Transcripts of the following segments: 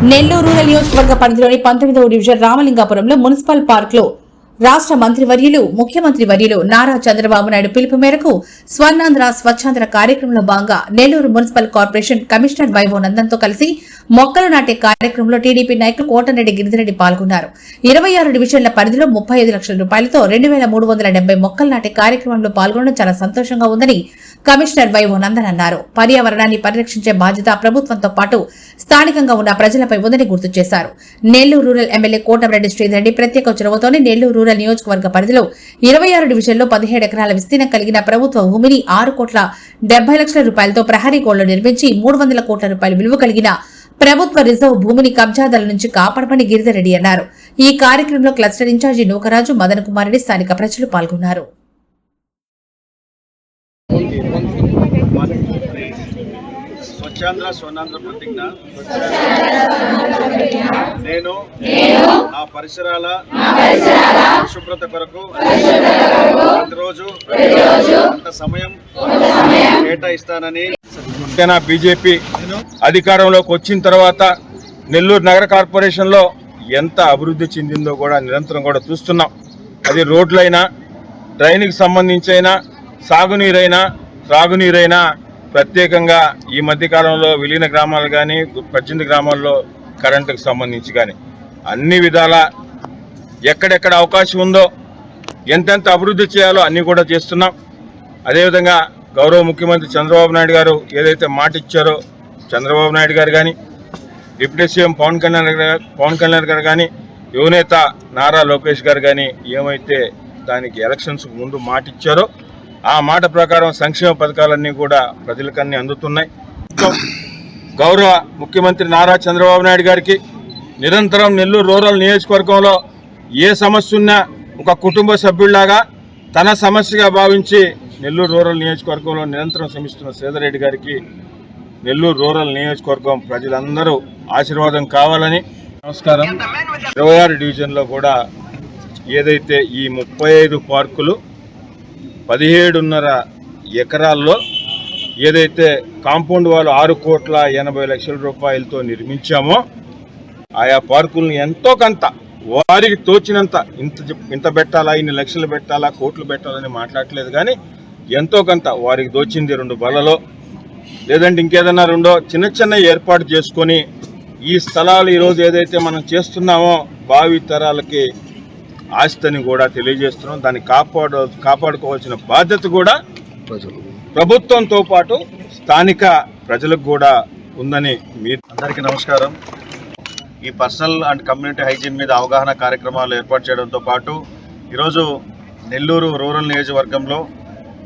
Nellore rural నియోజకవర్గ పరిధిలోని పంతొమ్మిదవ డివిజన్ రామలింగాపురంలో మున్సిపల్ పార్క్లో రాష్ట్ర మంత్రివర్యులు ముఖ్యమంత్రి వర్యులు నారా చంద్రబాబు నాయుడు పిలుపు మేరకు స్వర్ణాంధ్ర స్వచ్ఛాంధ్ర కార్యక్రమంలో భాగంగా Nellore municipal corporation commissioner Vaibhav నందన్తో కలిసి మొక్కలు నాటే కార్యక్రమంలో టీడీపీ నాయకులు కోటరెడ్డి గిరిధిరెడ్డి పాల్గొన్నారు. ఇరవై ఆరు డివిజన్ల పరిధిలో ముప్పై ఐదు లక్షల రూపాయలతో రెండు వేల మూడు వందల డెబ్బై మొక్కలు నాటే కార్యక్రమంలో పాల్గొనడం చాలా సంతోషంగా ఉందని కమిషనర్ వైభవ్ నందన్ అన్నారు. పర్యావరణాన్ని పరిరక్షించే బాధ్యత ప్రభుత్వంతో పాటు స్థానికంగా ఉన్న ప్రజలపై ఉందని గుర్తు చేశారు. నెల్లూరు రూరల్ ఎమ్మెల్యే కోటమిరెడ్డి శ్రీధరెడ్డి ప్రత్యేక చొరవతోనే నెల్లూరు రూరల్ నియోజకవర్గ పరిధిలో ఇరవై ఆరు డివిజన్లో పదిహేడు ఎకరాల విస్తీర్ణం కలిగిన ప్రభుత్వ భూమిని ఆరు కోట్ల డెబ్బై లక్షల రూపాయలతో ప్రహరీ గోళ్ళు నిర్మించి మూడు వందల కోట్ల రూపాయల విలువ కలిగిన ప్రభుత్వ రిజర్వ్ భూమిని కబ్జాదల నుంచి కాపాడమని గిరిధరెడ్డి అన్నారు. ఈ కార్యక్రమంలో క్లస్టర్ ఇన్ఛార్జి నూకరాజు మదన్ కుమార్ రెడ్డి స్థానిక ప్రజలు పాల్గొన్నారు. స్వచ్ఛాంధ్ర స్వర్ణాంధ్ర ప్రతిజ్ఞ. నేను నా పరిసరాల పరిశుభ్రత కొరకు ప్రతిరోజు కొంత సమయం కేటాయిస్తానని ముఖ్యంగా బీజేపీ అధికారంలోకి వచ్చిన తర్వాత నెల్లూరు నగర కార్పొరేషన్లో ఎంత అభివృద్ధి చెందిందో కూడా నిరంతరం కూడా చూస్తున్నాం. అది రోడ్లైనా డ్రైన్కి సంబంధించి అయినా సాగునీరైనా త్రాగునీరైనా ప్రత్యేకంగా ఈ మధ్యకాలంలో విలీన గ్రామాలు కానీ పద్దెనిమిది గ్రామాల్లో కరెంటుకు సంబంధించి కానీ అన్ని విధాల ఎక్కడెక్కడ అవకాశం ఉందో ఎంతెంత అభివృద్ధి చేయాలో అన్నీ కూడా చేస్తున్నాం. అదేవిధంగా గౌరవ ముఖ్యమంత్రి చంద్రబాబు నాయుడు గారు ఏదైతే మాట ఇచ్చారో చంద్రబాబు నాయుడు గారు కానీ డిప్యూటీ సీఎం పవన్ కళ్యాణ్ పవన్ కళ్యాణ్ గారు కానీ యువనేత నారా లోకేష్ గారు కానీ ఏమైతే దానికి ఎలక్షన్స్ ముందు మాట ఇచ్చారో ఆ మాట ప్రకారం సంక్షేమ పథకాలన్నీ కూడా ప్రజలకన్నీ అందుతున్నాయి. గౌరవ ముఖ్యమంత్రి నారా చంద్రబాబు నాయుడు గారికి నిరంతరం నెల్లూరు రూరల్ నియోజకవర్గంలో ఏ సమస్య ఉన్నా ఒక కుటుంబ సభ్యుల్లాగా తన సమస్యగా భావించి నెల్లూరు రూరల్ నియోజకవర్గంలో నిరంతరం శ్రమిస్తున్న శ్రీధరెడ్డి గారికి నెల్లూరు రూరల్ నియోజకవర్గం ప్రజలందరూ ఆశీర్వాదం కావాలని నమస్కారం. ఇరవై ఆరు డివిజన్లో కూడా ఏదైతే ఈ ముప్పై ఐదు పార్కులు పదిహేడున్నర ఎకరాల్లో ఏదైతే కాంపౌండ్ వాళ్ళు ఆరు కోట్ల ఎనభై లక్షల రూపాయలతో నిర్మించామో ఆయా పార్కుల్ని ఎంతో కొంత వారికి తోచినంత ఇంత ఇంత పెట్టాలా ఇన్ని లక్షలు పెట్టాలా కోట్లు పెట్టాలని మాట్లాడట్లేదు కానీ ఎంతో కొంత వారికి దోచింది రెండు బలలో లేదంటే ఇంకేదన్నా రెండో చిన్న చిన్న ఏర్పాటు చేసుకొని ఈ స్థలాలు ఈరోజు ఏదైతే మనం చేస్తున్నామో భావి తరాలకి ఆస్తిని కూడా తెలియజేస్తున్నాం. దాన్ని కాపాడు కాపాడుకోవాల్సిన బాధ్యత కూడా ప్రభుత్వంతో పాటు స్థానిక ప్రజలకు కూడా ఉందని మీరు అందరికీ నమస్కారం. ఈ పర్సనల్ అండ్ కమ్యూనిటీ హైజీన్ మీద అవగాహన కార్యక్రమాలు ఏర్పాటు చేయడంతో పాటు ఈరోజు నెల్లూరు రూరల్ నియోజకవర్గంలో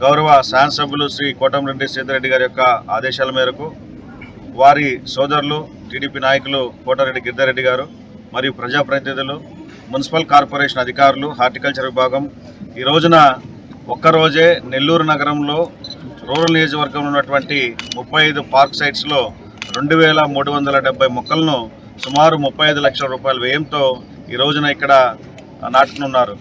గౌరవ శాసనసభ్యులు శ్రీ కోటమిరెడ్డి సీతారెడ్డి గారి యొక్క ఆదేశాల మేరకు వారి సోదరులు టీడీపీ నాయకులు కోటారెడ్డి గిరిధారెడ్డి గారు మరియు ప్రజాప్రతినిధులు మున్సిపల్ కార్పొరేషన్ అధికారులు హార్టికల్చర్ విభాగం. ఈ రోజున ఒక్కరోజే నెల్లూరు నగరంలో రూరల్ నియోజకవర్గంలో ఉన్నటువంటి ముప్పై ఐదు పార్క్ సైట్స్లో రెండు వేల మూడు వందల డెబ్బై మొక్కలను సుమారు ముప్పై ఐదు లక్షల రూపాయల వ్యయంతో ఈ రోజున ఇక్కడ నాటుకున్నారు